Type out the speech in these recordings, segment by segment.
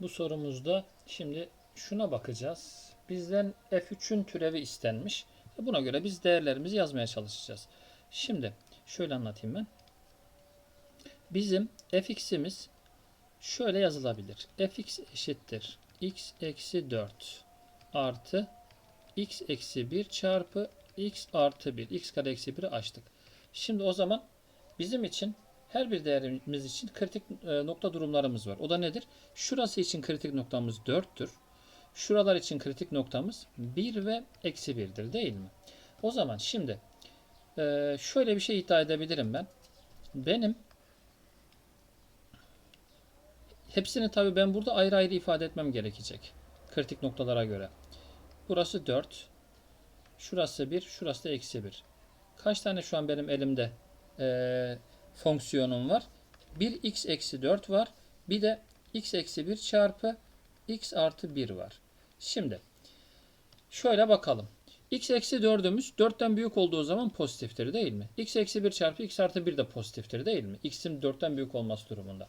Bu sorumuzda şimdi şuna bakacağız. Bizden f3'ün türevi istenmiş. Buna göre biz değerlerimizi yazmaya çalışacağız. Şimdi şöyle anlatayım ben. Bizim fx'imiz şöyle yazılabilir. fx eşittir x eksi 4 artı x eksi 1 çarpı x artı 1. x kare eksi 1'i açtık. Şimdi o zaman bizim için her bir değerimiz için kritik e, nokta durumlarımız var. O da nedir? Şurası için kritik noktamız 4'tür. Şuralar için kritik noktamız 1 ve eksi 1'dir değil mi? O zaman şimdi e, şöyle bir şey iddia edebilirim ben. Benim hepsini tabii ben burada ayrı ayrı ifade etmem gerekecek. Kritik noktalara göre. Burası 4. Şurası 1. Şurası da eksi 1. Kaç tane şu an benim elimde e, fonksiyonum var? Bir x eksi 4 var. Bir de x eksi 1 çarpı x artı 1 var. Şimdi şöyle bakalım. x eksi 4'ümüz 4'ten büyük olduğu zaman pozitiftir değil mi? x eksi 1 çarpı x artı 1 de pozitiftir değil mi? x'in 4'ten büyük olması durumunda.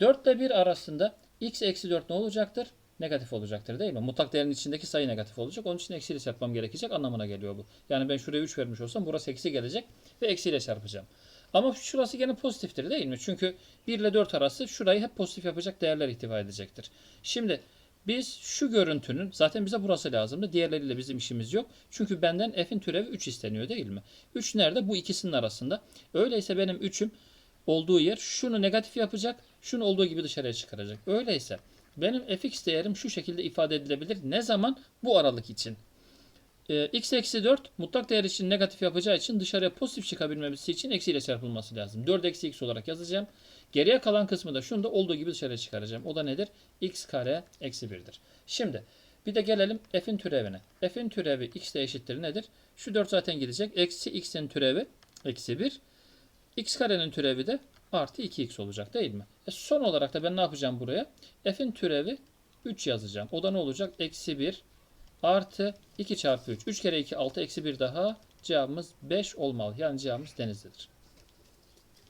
4 ile 1 arasında x eksi 4 ne olacaktır? Negatif olacaktır değil mi? Mutlak değerin içindeki sayı negatif olacak. Onun için eksiyle çarpmam gerekecek anlamına geliyor bu. Yani ben şuraya 3 vermiş olsam burası eksi gelecek ve eksiyle çarpacağım. Ama şurası gene pozitiftir değil mi? Çünkü 1 ile 4 arası şurayı hep pozitif yapacak değerler ihtiva edecektir. Şimdi biz şu görüntünün zaten bize burası lazımdı. Diğerleriyle bizim işimiz yok. Çünkü benden f'in türevi 3 isteniyor değil mi? 3 nerede? Bu ikisinin arasında. Öyleyse benim 3'üm olduğu yer şunu negatif yapacak. Şunu olduğu gibi dışarıya çıkaracak. Öyleyse benim fx değerim şu şekilde ifade edilebilir. Ne zaman? Bu aralık için. Ee, x eksi 4 mutlak değer için negatif yapacağı için dışarıya pozitif çıkabilmesi için eksiyle çarpılması lazım. 4 eksi x olarak yazacağım. Geriye kalan kısmı da şunu da olduğu gibi dışarıya çıkaracağım. O da nedir? x kare eksi 1'dir. Şimdi bir de gelelim f'in türevine. f'in türevi x de eşittir nedir? Şu 4 zaten gidecek. Eksi x'in türevi eksi 1. x karenin türevi de artı 2x olacak değil mi? E son olarak da ben ne yapacağım buraya? f'in türevi 3 yazacağım. O da ne olacak? Eksi 1 artı 2 çarpı 3. 3 kere 2 6 eksi 1 daha cevabımız 5 olmalı. Yani cevabımız denizlidir.